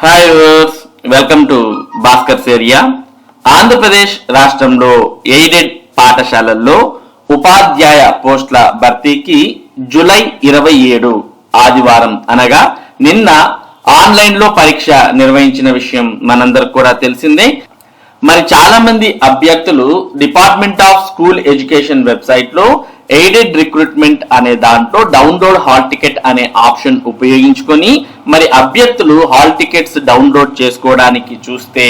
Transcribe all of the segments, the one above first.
Hi viewers welcome to Bhaskar area Andhra Pradesh రాష్ట్రంలో aided పాఠశాలల్లో ఉపాధ్యాయ పోస్టుల భర్తీకి జులై ఇరవై ఏడు ఆదివారం అనగా నిన్న ఆన్లైన్లో పరీక్ష నిర్వహించిన విషయం మనందరికి కూడా తెలిసిందే. మరి చాలా మంది అభ్యర్థులు డిపార్ట్మెంట్ ఆఫ్ స్కూల్ ఎడ్యుకేషన్ వెబ్సైట్లో ఎయిడెడ్ రిక్రూట్మెంట్ అనే దాంట్లో డౌన్లోడ్ హాల్ టికెట్ అనే ఆప్షన్ ఉపయోగించుకొని మరి అభ్యర్థులు హాల్ టికెట్స్ డౌన్లోడ్ చేసుకోవడానికి చూస్తే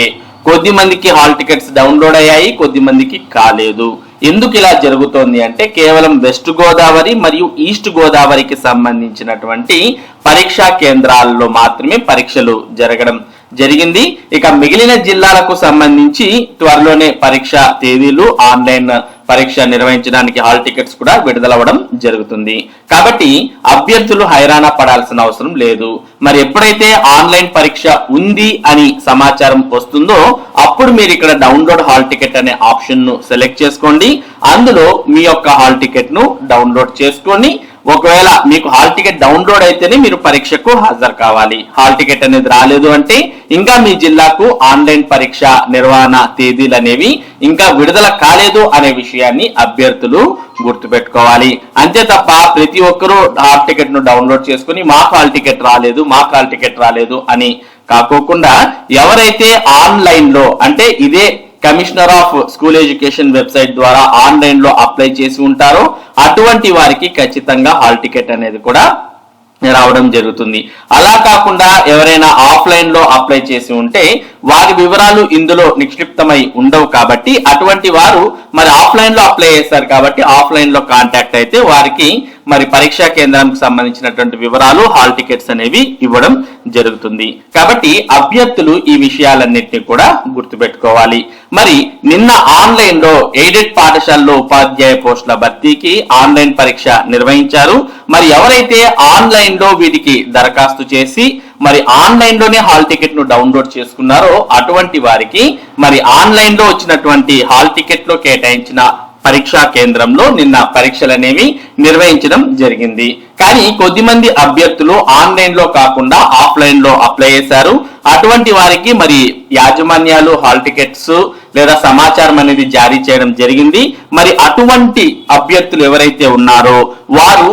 కొద్ది మందికి హాల్ టికెట్స్ డౌన్లోడ్ అయ్యాయి కొద్ది మందికి కాలేదు. ఎందుకు ఇలా జరుగుతోంది అంటే కేవలం వెస్ట్ గోదావరి మరియు ఈస్ట్ గోదావరికి సంబంధించినటువంటి పరీక్షా కేంద్రాల్లో మాత్రమే పరీక్షలు జరగడం జరిగింది. ఇక మిగిలిన జిల్లాలకు సంబంధించి త్వరలోనే పరీక్ష తేదీలు ఆన్లైన్ పరీక్ష నిర్వహించడానికి హాల్ టికెట్స్ కూడా విడుదలవ్వడం జరుగుతుంది. కాబట్టి అభ్యర్థులు హైరాణ పడాల్సిన అవసరం లేదు. మరి ఎప్పుడైతే ఆన్లైన్ పరీక్ష ఉంది అని సమాచారం వస్తుందో అప్పుడు మీరు ఇక్కడ డౌన్లోడ్ హాల్ టికెట్ అనే ఆప్షన్ను సెలెక్ట్ చేసుకోండి. అందులో మీ యొక్క హాల్ టికెట్ను డౌన్లోడ్ చేసుకొని ఒకవేళ మీకు హాల్ టికెట్ డౌన్లోడ్ అయితేనే మీరు పరీక్షకు హాజరు కావాలి. హాల్ టికెట్ అనేది రాలేదు అంటే ఇంకా మీ జిల్లాకు ఆన్లైన్ పరీక్ష నిర్వహణ తేదీలు అనేవి ఇంకా విడుదల కాలేదు అనే విషయాన్ని అభ్యర్థులు గుర్తుపెట్టుకోవాలి. అంతే తప్ప ప్రతి ఒక్కరూ హాల్ టికెట్ను డౌన్లోడ్ చేసుకుని మాకు హాల్ టికెట్ రాలేదు మాకు హాల్ టికెట్ రాలేదు అని కాకోకుండా ఎవరైతే ఆన్లైన్లో అంటే ఇదే commissioner of school education website ద్వారా ఆన్లైన్లో అప్లై చేసి ఉంటారో అటువంటి వారికి ఖచ్చితంగా హాల్ టికెట్ అనేది కూడా రావడం జరుగుతుంది. అలా కాకుండా ఎవరైనా ఆఫ్లైన్లో అప్లై చేసి ఉంటే వారి వివరాలు ఇందులో నిక్షిప్తమై ఉండవు కాబట్టి అటువంటి వారు మరి ఆఫ్లైన్లో అప్లై చేస్తారు కాబట్టి ఆఫ్లైన్లో కాంటాక్ట్ అయితే వారికి మరి పరీక్షా కేంద్రానికి సంబంధించినటువంటి వివరాలు హాల్ టికెట్స్ అనేవి ఇవ్వడం జరుగుతుంది. కాబట్టి అభ్యర్థులు ఈ విషయాలన్నింటినీ కూడా గుర్తుపెట్టుకోవాలి. మరి నిన్న ఆన్లైన్లో ఎయిడెడ్ పాఠశాలలో ఉపాధ్యాయ పోస్టుల భర్తీకి ఆన్లైన్ పరీక్ష నిర్వహించారు. మరి ఎవరైతే ఆన్లైన్లో వీటికి దరఖాస్తు చేసి మరి ఆన్లైన్లోనే హాల్ టికెట్ను డౌన్లోడ్ చేసుకున్నారో అటువంటి వారికి మరి ఆన్లైన్లో వచ్చినటువంటి హాల్ టికెట్లో కేటాయించిన పరీక్షా కేంద్రంలో నిన్న పరీక్షలు అనేవి నిర్వహించడం జరిగింది. కానీ కొద్దిమంది అభ్యర్థులు ఆన్లైన్లో కాకుండా ఆఫ్లైన్లో అప్లై చేశారు. అటువంటి వారికి మరి యాజమాన్యాలు హాల్ టికెట్స్ లేదా సమాచారం అనేది జారీ చేయడం జరిగింది. మరి అటువంటి అభ్యర్థులు ఎవరైతే ఉన్నారో వారు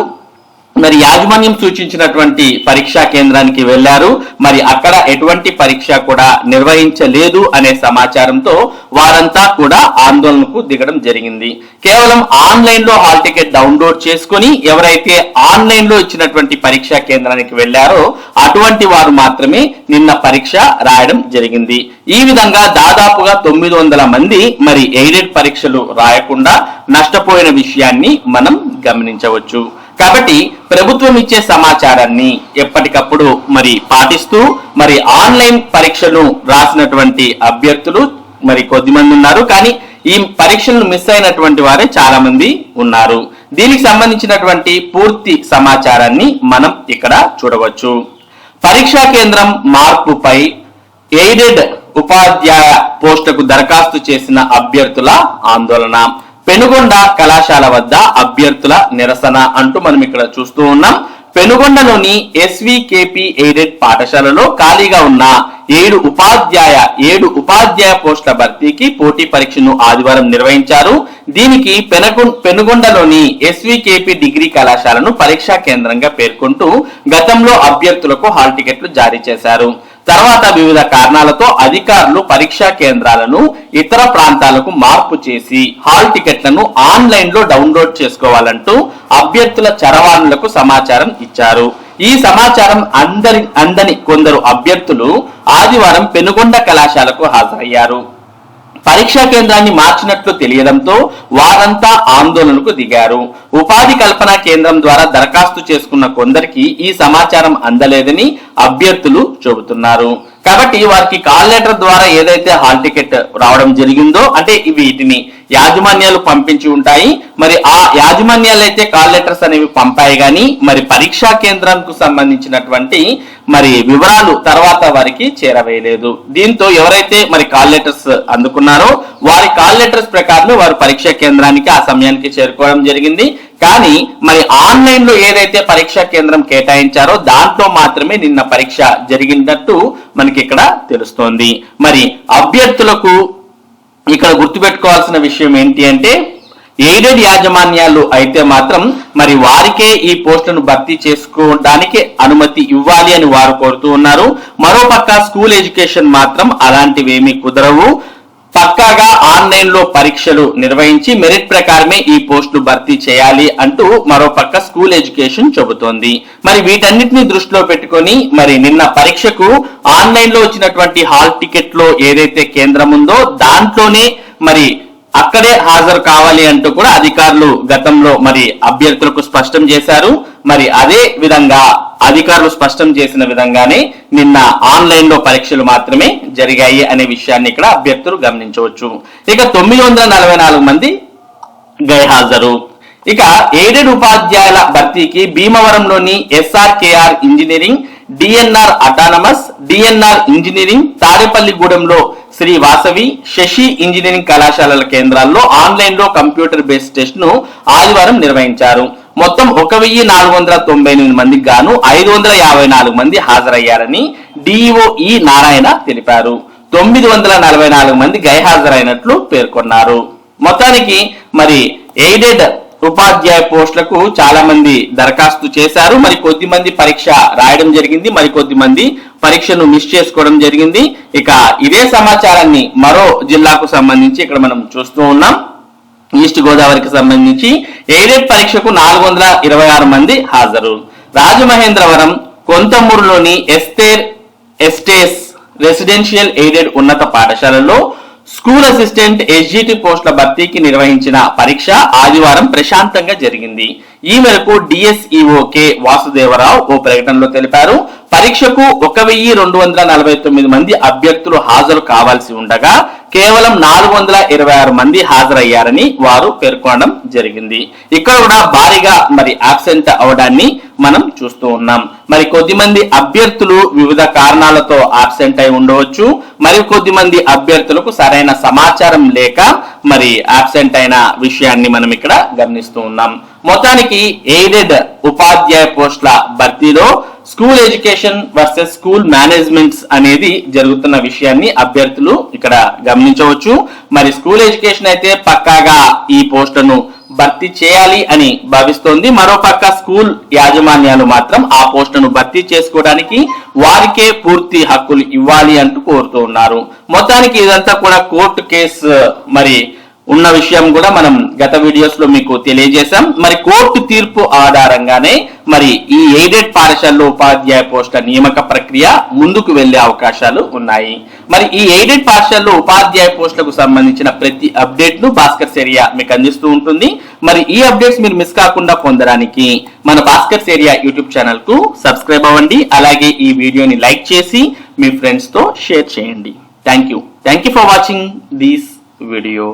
మరి యాజమాన్యం సూచించినటువంటి పరీక్షా కేంద్రానికి వెళ్ళారు మరి అక్కడ ఎటువంటి పరీక్ష కూడా నిర్వహించలేదు అనే సమాచారంతో వారంతా కూడా ఆందోళనకు దిగడం జరిగింది. కేవలం ఆన్లైన్లో హాల్ టికెట్ డౌన్లోడ్ చేసుకుని ఎవరైతే ఆన్లైన్లో ఇచ్చినటువంటి పరీక్షా కేంద్రానికి వెళ్ళారో అటువంటి వారు మాత్రమే నిన్న పరీక్ష రాయడం జరిగింది. ఈ విధంగా దాదాపుగా తొమ్మిది వందల మంది మరి ఎయిడెడ్ పరీక్షలు రాయకుండా నష్టపోయిన విషయాన్ని మనం గమనించవచ్చు. కాబట్టి ప్రభుత్వం ఇచ్చే సమాచారాన్ని ఎప్పటికప్పుడు మరి పాటిస్తూ మరి ఆన్లైన్ పరీక్షను రాసినటువంటి అభ్యర్థులు మరి కొద్దిమంది ఉన్నారు. కానీ ఈ పరీక్షలను మిస్ అయినటువంటి వారే చాలా మంది ఉన్నారు. దీనికి సంబంధించినటువంటి పూర్తి సమాచారాన్ని మనం ఇక్కడ చూడవచ్చు. పరీక్షా కేంద్రం మార్పుపై ఎయిడెడ్ ఉపాధ్యాయ పోస్టుకు దరఖాస్తు చేసిన అభ్యర్థుల ఆందోళన. పెనుగొండ కళాశాల వద్ద అభ్యర్థుల నిరసన అంటూ మనం ఇక్కడ చూస్తూ ఉన్నాం. పెనుగొండలోని ఎస్వికేపి ఎయిడెడ్ పాఠశాలలో ఖాళీగా ఉన్న ఏడు ఉపాధ్యాయ ఏడు ఉపాధ్యాయ పోస్టుల భర్తీకి పోటీ పరీక్షను ఆదివారం నిర్వహించారు. దీనికి పెనగు పెనుగొండలోని ఎస్వికేపి డిగ్రీ కళాశాలను పరీక్షా కేంద్రంగా పేర్కొంటూ గతంలో అభ్యర్థులకు హాల్ టికెట్లు జారీ చేశారు. తర్వాత వివిధ కారణాలతో అధికారులు పరీక్షా కేంద్రాలను ఇతర ప్రాంతాలకు మార్పు చేసి హాల్ టికెట్లను ఆన్లైన్లో డౌన్లోడ్ చేసుకోవాలంటూ అభ్యర్థుల చరవాణులకు సమాచారం ఇచ్చారు. ఈ సమాచారం అందరి అందని కొందరు అభ్యర్థులు ఆదివారం పెనుగొండ కళాశాలకు హాజరయ్యారు. పరీక్షా కేంద్రాన్ని మార్చినట్లు తెలియడంతో వారంతా ఆందోళనకు దిగారు. ఉపాధి కల్పన కేంద్రం ద్వారా దరఖాస్తు చేసుకున్న కొందరికి ఈ సమాచారం అందలేదని అభ్యర్థులు చెబుతున్నారు. కాబట్టి వారికి కాల్ లెటర్ ద్వారా ఏదైతే హాల్ టికెట్ రావడం జరిగిందో అంటే వీటిని యాజమాన్యాలు పంపించి ఉంటాయి. మరి ఆ యాజమాన్యాలు అయితే కాల్ లెటర్స్ అనేవి పంపాయి కానీ మరి పరీక్షా కేంద్రానికి సంబంధించినటువంటి మరి వివరాలు తర్వాత వారికి చేరవేయలేదు. దీంతో ఎవరైతే మరి కాల్ లెటర్స్ అందుకున్నారో వారి కాల్ లెటర్స్ ప్రకారమే వారు పరీక్షా కేంద్రానికి ఆ సమయానికి చేరుకోవడం జరిగింది. కానీ మరి ఆన్లైన్లో ఏదైతే పరీక్షా కేంద్రం కేటాయించారో దాంట్లో మాత్రమే నిన్న పరీక్ష జరిగినట్టు మనకి ఇక్కడ తెలుస్తోంది. మరి అభ్యర్థులకు ఇక్కడ గుర్తుపెట్టుకోవాల్సిన విషయం ఏంటి అంటే ఎయిడెడ్ యాజమాన్యాలు అయితే మాత్రం మరి వారికే ఈ పోస్టులను భర్తీ చేసుకోవడానికి అనుమతి ఇవ్వాలి అని వారు కోరుతూ ఉన్నారు. మరోపక్క స్కూల్ ఎడ్యుకేషన్ మాత్రం అలాంటివేమీ కుదరవు. పక్కాగా ఆన్లైన్లో పరీక్షలు నిర్వహించి మెరిట్ ప్రకారమే ఈ పోస్టులు భర్తీ చేయాలి అంటూ మరోపక్క స్కూల్ ఎడ్యుకేషన్ చెబుతోంది. మరి వీటన్నిటిని దృష్టిలో పెట్టుకొని మరి నిన్న పరీక్షకు ఆన్లైన్లో వచ్చినటువంటి హాల్ టికెట్లో ఏదైతే కేంద్రం ఉందో దాంట్లోనే మరి అక్కడే హాజరు కావాలి అంటూ కూడా అధికారులు గతంలో మరి అభ్యర్థులకు స్పష్టం చేశారు. మరి అదే విధంగా అధికారులు స్పష్టం చేసిన విధంగానే నిన్న ఆన్లైన్లో పరీక్షలు మాత్రమే జరిగాయి అనే విషయాన్ని ఇక్కడ అభ్యర్థులు గమనించవచ్చు. ఇక తొమ్మిది వందల నలభై నాలుగు మంది గైహాజరు. ఇక ఎయిడెడ్ ఉపాధ్యాయుల భర్తీకి భీమవరంలోని SRKR engineering DNR autonomous DNR engineering తాడేపల్లిగూడెంలో Shri Vasavi Sasi engineering కళాశాలల కేంద్రాల్లో ఆన్లైన్లో కంప్యూటర్ బేస్డ్ టెస్ట్ను ఆదివారం నిర్వహించారు. మొత్తం ఒక వెయ్యి నాలుగు వందల తొంభై ఎనిమిది మందికి గాను ఐదు వందల యాభై నాలుగు మంది హాజరయ్యారని డిఈఓ ఈ నారాయణ తెలిపారు. తొమ్మిది వందల నలభై నాలుగు మంది గైహాజరైనట్లు పేర్కొన్నారు. మొత్తానికి మరి ఎయిడెడ్ ఉపాధ్యాయ పోస్టులకు చాలా మంది దరఖాస్తు చేశారు. మరి కొద్ది మంది పరీక్ష రాయడం జరిగింది. మరి కొద్ది మంది పరీక్షను మిస్ చేసుకోవడం జరిగింది. ఇక ఇదే సమాచారాన్ని మరో జిల్లాకు సంబంధించి ఇక్కడ మనం చూస్తూ ఉన్నాం. ఈస్ట్ గోదావరికి సంబంధించి ఎయిడెడ్ పరీక్షకు నాలుగు వందల ఇరవై ఆరు మంది హాజరు. రాజమహేంద్రవరం కొంతమూరులోని ఎస్తేర్ ఎస్టేస్ రెసిడెన్షియల్ ఎయిడెడ్ ఉన్నత పాఠశాలలో స్కూల్ అసిస్టెంట్ ఎస్జిటి పోస్టుల భర్తీకి నిర్వహించిన పరీక్ష ఆదివారం ప్రశాంతంగా జరిగింది. ఈ మేరకు డిఎస్ఈఓ కె వాసుదేవరావు ఓ ప్రకటనలో తెలిపారు. పరీక్షకు ఒక వెయ్యి రెండు వందల నలభై తొమ్మిది మంది అభ్యర్థులు హాజరు కావాల్సి ఉండగా కేవలం నాలుగు వందల ఇరవై ఆరు మంది హాజరయ్యారని వారు పేర్కొనడం జరిగింది. ఇక్కడ కూడా భారీగా మరి అబ్సెంట్ అవడాన్ని మనం చూస్తూ ఉన్నాం. మరి కొద్ది మంది అభ్యర్థులు వివిధ కారణాలతో అబ్సెంట్ అయి ఉండవచ్చు. మరి కొద్ది మంది అభ్యర్థులకు సరైన సమాచారం లేక మరి అబ్సెంట్ అయిన విషయాన్ని మనం ఇక్కడ గమనిస్తూ ఉన్నాం. మొత్తానికి ఎయిడెడ్ ఉపాధ్యాయ పోస్టుల భర్తీలో school education versus school managements అనేది జరుగుతున్న విషయాన్ని అభ్యర్థులు ఇక్కడ గమనించవచ్చు. మరి స్కూల్ ఎడ్యుకేషన్ అయితే పక్కాగా ఈ పోస్టును భర్తీ చేయాలి అని భావిస్తోంది. మరోపక్క స్కూల్ యాజమాన్యాలు మాత్రం ఆ పోస్టును భర్తీ చేసుకోవడానికి వారికే పూర్తి హక్కులు ఇవ్వాలి అంటూ కోరుతూ ఉన్నారు. మొత్తానికి ఇదంతా కూడా కోర్టు కేసు మరి ఉన్న విషయం కూడా మనం గత వీడియోస్లో మీకు తెలియజేశాం. మరి కోర్టు తీర్పు ఆధారంగానే మరి ఈ ఎయిడెడ్ పాఠశాలలో ఉపాధ్యాయ పోస్టుల నియామక ప్రక్రియ ముందుకు వెళ్ళే అవకాశాలు ఉన్నాయి. మరి ఈ ఎయిడెడ్ పాఠశాలలో ఉపాధ్యాయ పోస్టులకు సంబంధించిన ప్రతి అప్డేట్ను భాస్కర్ సేరియా మీకు అందిస్తూ ఉంటుంది. మరి ఈ అప్డేట్స్ మీరు మిస్ కాకుండా పొందడానికి మన భాస్కర్ సేరియా యూట్యూబ్ ఛానల్కు సబ్స్క్రైబ్ అవ్వండి. అలాగే ఈ వీడియోని లైక్ చేసి మీ ఫ్రెండ్స్తో షేర్ చేయండి. Thank you thank you for watching this video.